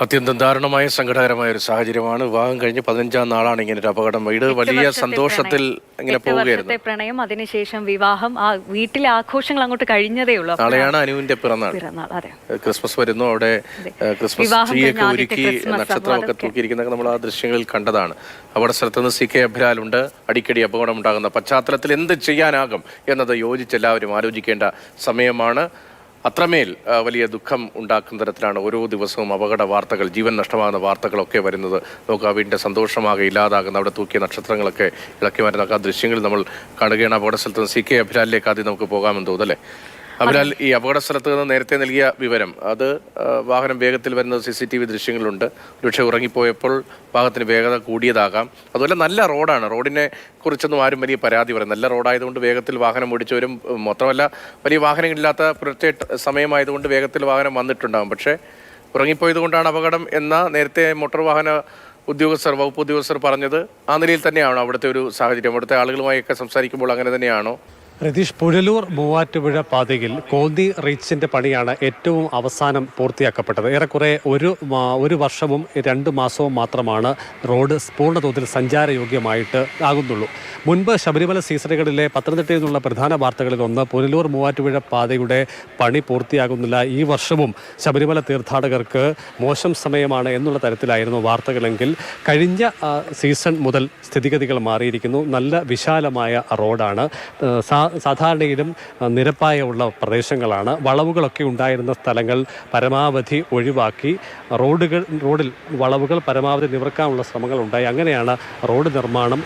അത്യന്തം ദാരുണമായ സങ്കടകരമായ ഒരു സാഹചര്യമാണ്. വിവാഹം കഴിഞ്ഞ് പതിനഞ്ചാം നാളാണ് ഇങ്ങനെ ഒരു അപകടം. വീട് വലിയ സന്തോഷത്തിൽ. ഇങ്ങനെ പോവുകയായിരുന്നു. പ്രണയം അതിനുശേഷം വിവാഹം. ആ വീട്ടിലെ ആഘോഷങ്ങൾ അങ്ങോട്ട് കഴിഞ്ഞതേ ഉള്ളൂ. നാളെയാണ് അനുവിന്റെ പിറന്നാൾ. ക്രിസ്മസ് വരുന്നു. അവിടെ ക്രിസ്മസ് ട്രീയൊക്കെ ഒരുക്കി നക്ഷത്രമൊക്കെ തൂക്കിയിരിക്കുന്നൊക്കെ നമ്മൾ ആ ദൃശ്യങ്ങളിൽ കണ്ടതാണ്. അവിടെ സ്ഥലത്ത് നിന്ന് സി കെ അഭിലാലുണ്ട്. അടിക്കടി അപകടം ഉണ്ടാകുന്ന പശ്ചാത്തലത്തിൽ എന്ത് ചെയ്യാനാകും എന്നത് യോജിച്ച് എല്ലാവരും ആലോചിക്കേണ്ട സമയമാണ്. അത്രമേൽ വലിയ ദുഃഖം ഉണ്ടാക്കുന്ന തരത്തിലാണ് ഓരോ ദിവസവും അപകട വാർത്തകൾ ജീവൻ നഷ്ടമാകുന്ന വാർത്തകളൊക്കെ വരുന്നത്. നമുക്ക് ആ വീടിന്റെ സന്തോഷമാകെ ഇല്ലാതാകുന്ന അവിടെ തൂക്കിയ നക്ഷത്രങ്ങളൊക്കെ ഇളക്കി വരുന്ന ആ ദൃശ്യങ്ങൾ നമ്മൾ കാണുകയാണ്. അപകട സ്ഥലത്ത് സി കെ അഭിലാലിലേക്ക് ആദ്യം നമുക്ക് പോകാമെന്ന് തോന്നുന്നല്ലേ അതിനാൽ ഈ അപകട സ്ഥലത്ത് നിന്ന് നേരത്തെ നൽകിയ വിവരം അത് വാഹനം വേഗത്തിൽ വരുന്നത് സി സി ടി വി ദൃശ്യങ്ങളുണ്ട് ഒരുപക്ഷെ ഉറങ്ങിപ്പോയപ്പോൾ വാഹനത്തിന് വേഗത കൂടിയതാകാം. അതുപോലെ നല്ല റോഡാണ്. റോഡിനെ കുറിച്ചൊന്നും ആരും വലിയ പരാതി പറയും നല്ല റോഡായതുകൊണ്ട് വേഗത്തിൽ വാഹനം ഓടിച്ചവരും മാത്രമല്ല വലിയ വാഹനങ്ങളില്ലാത്ത പുലർച്ചെ സമയമായതുകൊണ്ട് വേഗത്തിൽ വാഹനം വന്നിട്ടുണ്ടാകും. പക്ഷേ ഉറങ്ങിപ്പോയത് കൊണ്ടാണ് അപകടം എന്ന നേരത്തെ മോട്ടോർ വാഹന ഉദ്യോഗസ്ഥർ വകുപ്പ് ഉദ്യോഗസ്ഥർ പറഞ്ഞത് ആ നിലയിൽ തന്നെയാണോ അവിടുത്തെ ഒരു സാഹചര്യം. അവിടുത്തെ ആളുകളുമായൊക്കെ സംസാരിക്കുമ്പോൾ അങ്ങനെ തന്നെയാണോ? രതീഷ് പുനലൂർ മൂവാറ്റുപുഴ പാതയിൽ കോന്തി റീച്ചിന്റെ പണിയാണ് ഏറ്റവും അവസാനം പൂർത്തിയാക്കപ്പെട്ടത്. ഏറെക്കുറെ ഒരു ഒരു വർഷവും രണ്ട് മാസവും മാത്രമാണ് റോഡ് പൂർണതോതിൽ സഞ്ചാരയോഗ്യമായിട്ട് ആകുന്നുള്ളൂ. മുൻപ് ശബരിമല സീസണുകളിലെ പത്തനംതിട്ടയിൽ നിന്നുള്ള പ്രധാന വാർത്തകളിൽ ഒന്ന് പുനലൂർ മൂവാറ്റുപുഴ പാതയുടെ പണി പൂർത്തിയാകുന്നില്ല. ഈ വർഷവും ശബരിമല തീർത്ഥാടകർക്ക് മോശം സമയമാണ് എന്നുള്ള തരത്തിലായിരുന്നു വാർത്തകളെങ്കിൽ കഴിഞ്ഞ സീസൺ മുതൽ സ്ഥിതിഗതികൾ മാറിയിരിക്കുന്നു. നല്ല വിശാലമായ റോഡാണ്. സാ- സാധാരണയിലും നിരപ്പായ ഉള്ള പ്രദേശങ്ങളാണ്. വളവുകളൊക്കെ ഉണ്ടായിരുന്ന സ്ഥലങ്ങൾ പരമാവധി ഒഴിവാക്കി. റോഡുകൾ റോഡിൽ വളവുകൾ പരമാവധി നിവർക്കാനുള്ള ശ്രമങ്ങൾ ഉണ്ടായി. അങ്ങനെയാണ് റോഡ് നിർമ്മാണം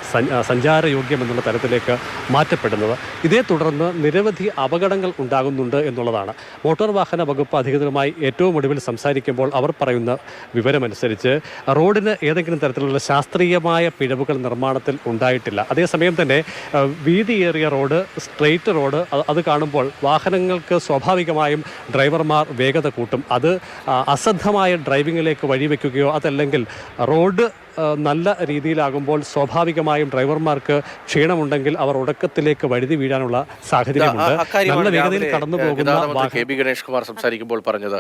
സഞ്ചാരയോഗ്യം എന്നുള്ള തരത്തിലേക്ക് മാറ്റപ്പെടുന്നത്. ഇതേ തുടർന്ന് നിരവധി അപകടങ്ങൾ ഉണ്ടാകുന്നുണ്ട് എന്നുള്ളതാണ്. മോട്ടോർ വാഹന വകുപ്പ് അധികൃതരുമായി ഏറ്റവും ഒടുവിൽ സംസാരിക്കുമ്പോൾ അവർ പറയുന്ന വിവരമനുസരിച്ച് റോഡിന് ഏതെങ്കിലും തരത്തിലുള്ള ശാസ്ത്രീയമായ പിഴവുകൾ നിർമ്മാണത്തിൽ ഉണ്ടായിട്ടില്ല. അതേസമയം തന്നെ വീതിയേറിയ റോഡ് സ്ട്രെയിറ്റ് റോഡ് അത് കാണുമ്പോൾ വാഹനങ്ങൾക്ക് സ്വാഭാവികമായും ഡ്രൈവർമാർ വേഗത കൂട്ടും. അത് അസദ്ധമായ അശ്രദ്ധമായ ഡ്രൈവിങ്ങിലേക്ക് വഴിവെക്കുകയോ അതല്ലെങ്കിൽ റോഡ് നല്ല രീതിയിലാകുമ്പോൾ സ്വാഭാവികമായും ഡ്രൈവർമാർക്ക് ക്ഷീണമുണ്ടെങ്കിൽ അവർ ഉടക്കത്തിലേക്ക് വഴുതി വീഴാനുള്ള സാഹചര്യമുണ്ട്. നല്ല വേഗതയിൽ കടന്നു പോകുന്ന കെ. ബി. ഗണേഷ് കുമാർ സംസാരിക്കുമ്പോൾ പറഞ്ഞത്.